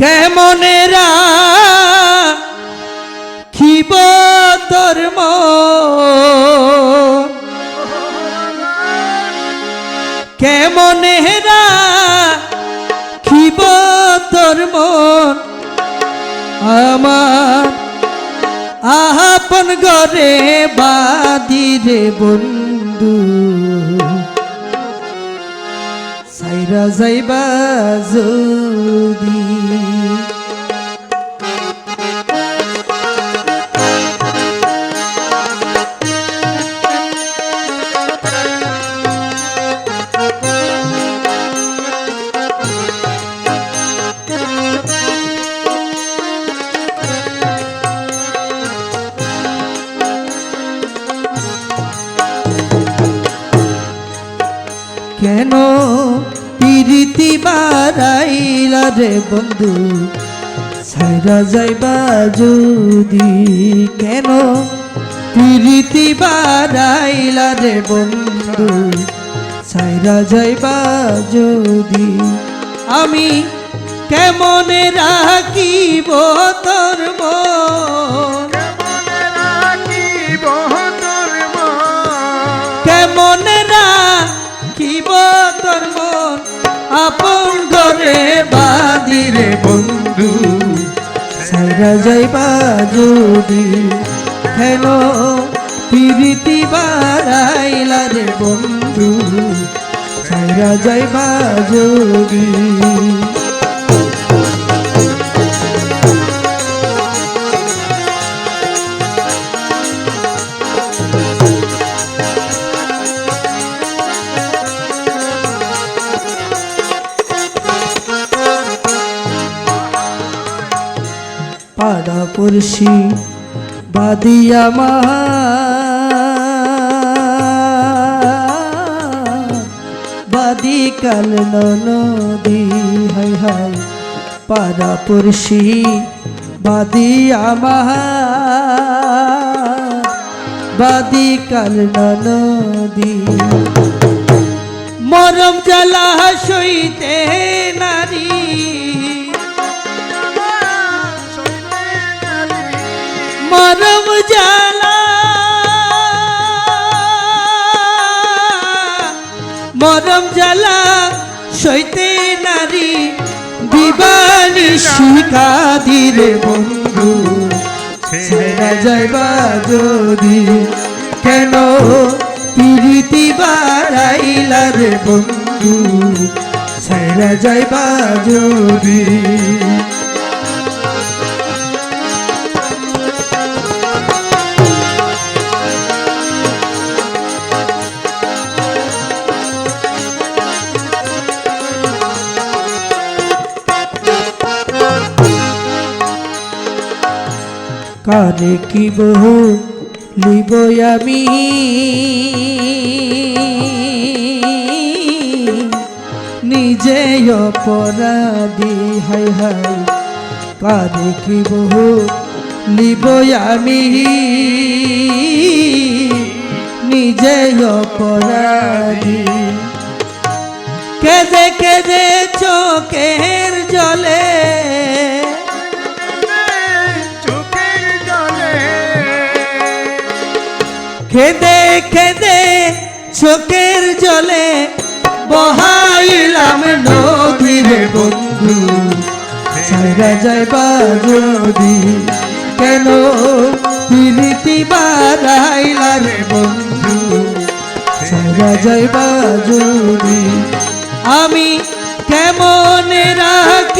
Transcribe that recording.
কেমনেরা খিব তোর মন কেমনেরা খিব তোর মন আমার আপন গরে বাদিরে বন্ধু। সাইরা যাইবা যদি। কেন পিরিতি বারাইলা রে বন্ধু সাইরা যাইবা যদি কেন? পিরিতি বারাইলা রে বন্ধু সাইরা যাইবা যদি আমি কেমন রাখিব তোর মন? আপন ঘরে বাদিরে বন্ধু। সারা যাইবা যদি কেন? প্রীতি বাড়াইলা রে বন্ধু। সারা যাইবা যদি পাড়া পড়শি বাদিয়া মা। বাদি কাল নদী হাই হাই। পাড়া পড়শি বাদিয়া মা। বাদি কাল নদী মরম জ্বালা সইতে মরম জালা সইতে নারী, দিবানি শিখা দিলে বন্ধু। সেরা যাইবা যদি, কেন পিরিতি বাড়াইলা রে বন্ধু? সেরা যাইবা যদি। কারে কি বহু লিব আমি? নিজে অপরাধী, হাই হাই, কারে কি বহু লিব আমি? নিজে অপরাধী। কেদে কেদে চোখের খেদে খেদে চোখের জলে বহাইলাম নদীরে বন্ধু। ছাইরা যাইবা যদি, কেন পিরিতি বারাইলা রে বন্ধু? ছাইরা যাইবা যদি, আমি কেমন রাখিব